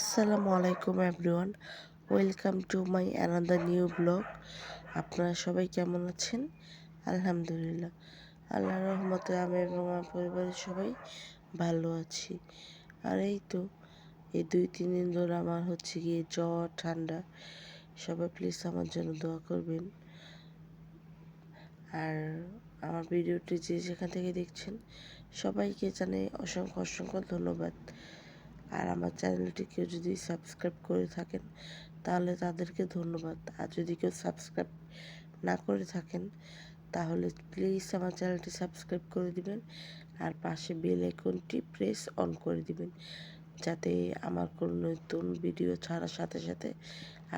আসসালামু আলাইকুম everyone. Welcome to my another new blog. আপনারা সবাই কেমন আছেন? আলহামদুলিল্লাহ। আল্লাহর রহমতে আমি এবং আমার পরিবারের সবাই ভালো আছি। আর এই তো, এই দুই, তিন দিন ধরে আমার হচ্ছে গিয়ে জ্বর, ঠান্ডা, সবাই প্লিজ আমার জন্য দোয়া করবেন। আর আমার ভিডিওটি যে যেখান থেকে দেখছেন, সবাইকে জানাই অসংখ্য অসংখ্য ধন্যবাদ। আর আমার চ্যানেলটি কেউ যদি সাবস্ক্রাইব করে থাকেন, তাহলে তাদেরকে ধন্যবাদ। আর যদি কেউ সাবস্ক্রাইব না করে থাকেন, তাহলে প্লিজ আমার চ্যানেলটি সাবস্ক্রাইব করে দিবেন আর পাশে বেল আইকনটি প্রেস অন করে দিবেন, যাতে আমার কোনো নতুন ভিডিও ছাড়ার সাথে সাথে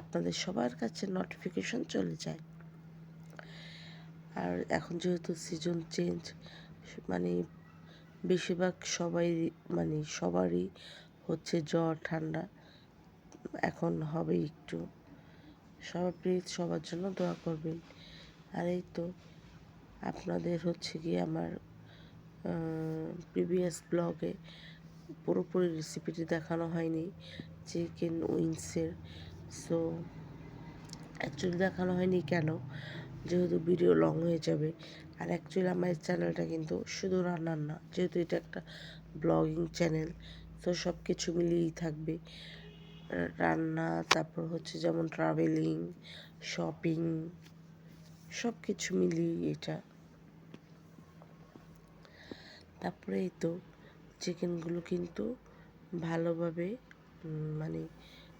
আপনাদের সবার কাছে নোটিফিকেশন চলে যায়। আর এখন যেহেতু সিজন চেঞ্জ মানে বেশিরভাগ সবাই মানে সবারই হচ্ছে জ্বর, ঠান্ডা। এখন হবে একটু। সবাই প্লিজ সবার জন্য দোয়া করবেন। আর এই তো আপনাদের হচ্ছে গিয়ে আমার প্রিভিয়াস ব্লগে পুরোপুরি রেসিপিটি দেখানো হয়নি। চিকেন উইংসের সো অ্যাকচুয়ালি দেখানো হয়নি কেন? যেহেতু ভিডিও লং হয়ে যাবে। আর অ্যাকচুয়ালি আমার চ্যানেলটা কিন্তু শুধু রান্নার না, যেহেতু এটা একটা ব্লগিং চ্যানেল তো সব কিছু মিলিয়েই থাকবে। রান্না, তারপর হচ্ছে যেমন ট্রাভেলিং শপিং সব কিছু মিলিয়ে এটা। তারপরে এই তো চিকেনগুলো কিন্তু ভালোভাবে মানে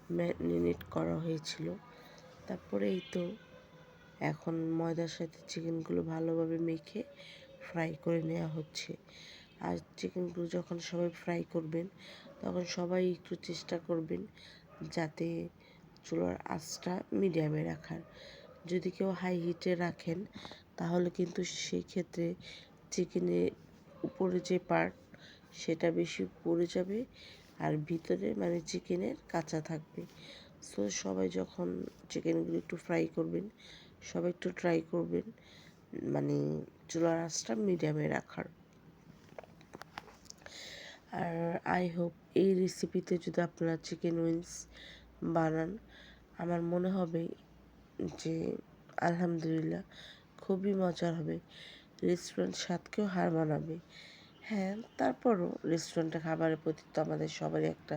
ম্যারিনেট করা হয়েছিল। তারপরে এই তো এখন ময়দার সাথে চিকেনগুলো ভালোভাবে মেখে ফ্রাই করে নেওয়া হচ্ছে। আর চিকেনগুলো যখন সবাই ফ্রাই করবেন, তখন সবাই একটু চেষ্টা করবেন যাতে চুলার আঁচটা মিডিয়ামে রাখার। যদি কেউ হাই হিটে রাখেন, তাহলে কিন্তু সেই ক্ষেত্রে চিকেনের উপরে যে পার্ট সেটা বেশি পড়ে যাবে আর ভিতরে মানে চিকেনের কাঁচা থাকবে। সো সবাই যখন চিকেনগুলো একটু ফ্রাই করবেন, সবাই একটু ট্রাই করবেন মানে চুলার আঁচটা মিডিয়ামে রাখার। আর আই হোপ এই রেসিপিতে যদি আপনারা চিকেন উইংস বানান, আমার মনে হবে যে আলহামদুলিল্লাহ খুবই মজার হবে। রেস্টুরেন্ট স্বাদকেও হার মানাবে। হ্যাঁ তারপরও রেস্টুরেন্টে খাবারের প্রতি তো আমাদের সবারই একটা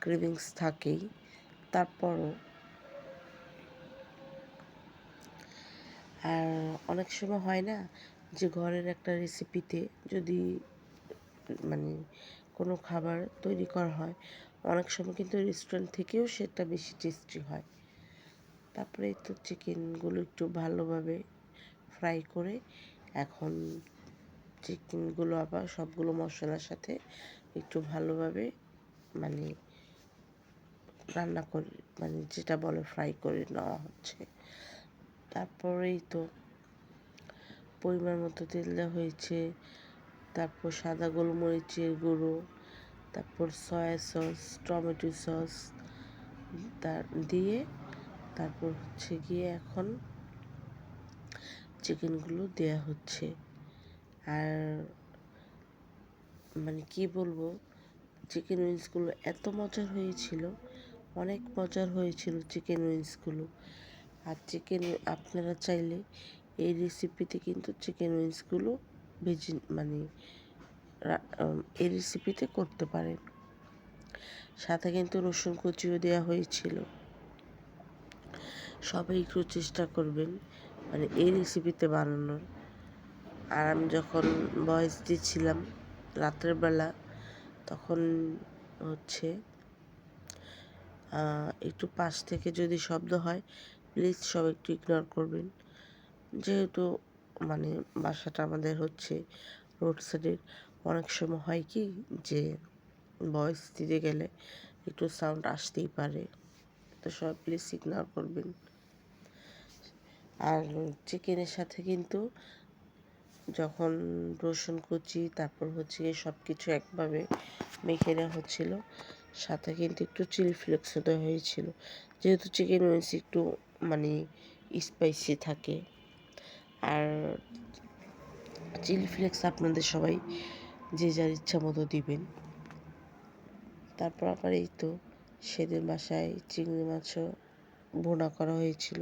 ক্রেভিংস থাকেই। তারপরও আর অনেক সময় হয় না যে ঘরের একটা রেসিপিতে যদি মানে কোনো খাবার তৈরি করা হয়। অনেক সময় কিন্তু রেস্টুরেন্ট থেকেও সেটা বেশি টেস্টি হয়। তারপরে তো চিকেনগুলো একটু ভালোভাবে ফ্রাই করে এখন চিকেনগুলো আবার সবগুলো মশলার সাথে একটু ভালোভাবে মানে রান্না করে মানে যেটা বলে ফ্রাই করে নেওয়া হচ্ছে। তারপরেই তো পরিমাণ মতো তেল দেওয়া হয়েছে। তারপর সাদা গোলমরিচের গুঁড়ো, তারপর সয়া সস, টমেটো সস, তার দিয়ে তারপর হচ্ছে গিয়ে এখন চিকেনগুলো দেয়া হচ্ছে। আর মানে কি বলব, চিকেন উইংসগুলো এত মজার হয়েছিল, অনেক মজার হয়েছিল চিকেন উইংসগুলো। আর চিকেন, আপনারা চাইলে এই রেসিপিতে কিন্তু চিকেন উইংসগুলো ভেজে মানে এই রেসিপিতে করতে পারেন। সাথে কিন্তু রসুন কুচিও দেওয়া হয়েছিল। সবাই একটু চেষ্টা করবেন মানে এই রেসিপিতে বানানোর। আর আমি যখন বয়স দিচ্ছিলাম রাতের বেলা, তখন হচ্ছে একটু পাশ থেকে যদি শব্দ হয় প্লিজ সব একটু ইগনোর করবেন। যেহেতু মানে বাসাটা আমাদের হচ্ছে রোড সাইডের অনেক সময় হয় কি যে ভয়েস দিতে গেলে একটু সাউন্ড আসতেই পারে। তো সব প্লিজ ইগনোর করবেন। আর চিকেনের সাথে কিন্তু যখন রসুন কুচি, তারপর হচ্ছে সব কিছু একভাবে মেখে নেওয়া হচ্ছিল। সাথে কিন্তু একটু চিলি ফ্লেক্সও দেওয়া হয়েছিল। যেহেতু চিকেন উইংস একটু মানে স্পাইসি থাকে। আর চিলি ফ্লেক্স আপনাদের সবাই যে যার ইচ্ছা মতো দিবেন। তারপর আবার এই তো সেদিন বাসায় চিংড়ি মাছও ভুনা করা হয়েছিল।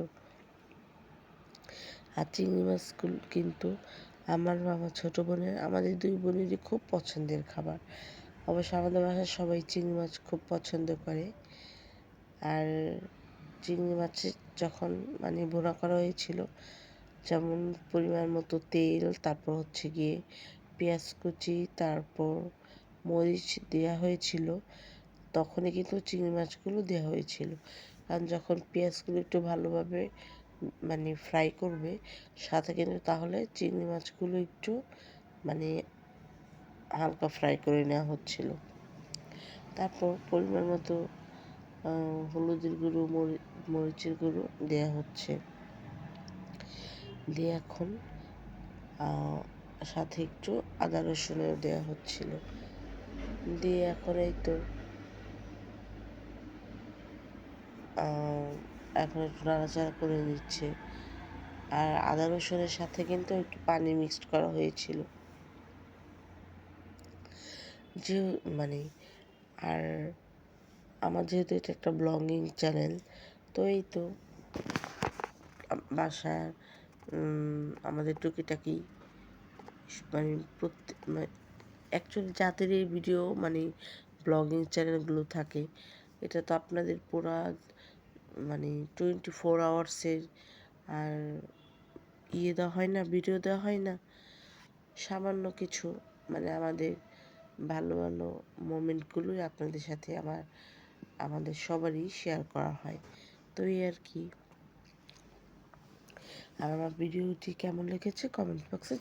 আর চিংড়ি মাছগুলো কিন্তু আমার বাবা ছোটো বোনের, আমাদের দুই বোনেরই খুব পছন্দের খাবার। অবশ্য আমাদের বাসায় সবাই চিংড়ি মাছ খুব পছন্দ করে। আর চিংড়ি মাছের যখন মানে ভুনা করা হয়েছিল যেমন পরিমাণ মতো তেল, তারপর হচ্ছে গিয়ে পেঁয়াজ কুচি, তারপর মরিচ দেওয়া হয়েছিল। তখনই কিন্তু চিংড়ি মাছগুলো দেওয়া হয়েছিল। কারণ যখন পেঁয়াজগুলো একটু ভালোভাবে মানে ফ্রাই করবে, সাথে কিন্তু তাহলে চিংড়ি মাছগুলো একটু মানে হালকা ফ্রাই করে নেওয়া হচ্ছিল। তারপর পরিমাণ মতো হলুদের গুঁড়ো মরিচের গুঁড়ো দেওয়া হচ্ছে। দিয়ে এখন সাথে একটু আদা রসুনও দেওয়া হচ্ছিল। দিয়ে এখন এই তো এখন একটু নাড়াচাড়া করে নিচ্ছে। আর আদা রসুনের সাথে কিন্তু একটু পানি মিক্সড করা হয়েছিল। যে মানে আর আমার যেহেতু এটা একটা ব্লগিং চ্যানেল তো এই তো, বাসার আমাদের টুকিটাকি মানে প্রত্যেক মানে অ্যাকচুয়ালি যাদের এই ভিডিও মানে ব্লগিং চ্যানেলগুলো থাকে, এটা তো আপনাদের পুরা মানে টোয়েন্টি ফোর আওয়ার্সের আর ইয়ে দেওয়া হয় না ভিডিও দেওয়া হয় না। সামান্য কিছু মানে আমাদের ভালো ভালো মোমেন্টগুলোই আপনাদের সাথে আমার, আমাদের সবারই শেয়ার করা হয়। তো এই আর কি। আর আমার ভিডিওটি কেমন লেগেছে কমেন্ট বক্সে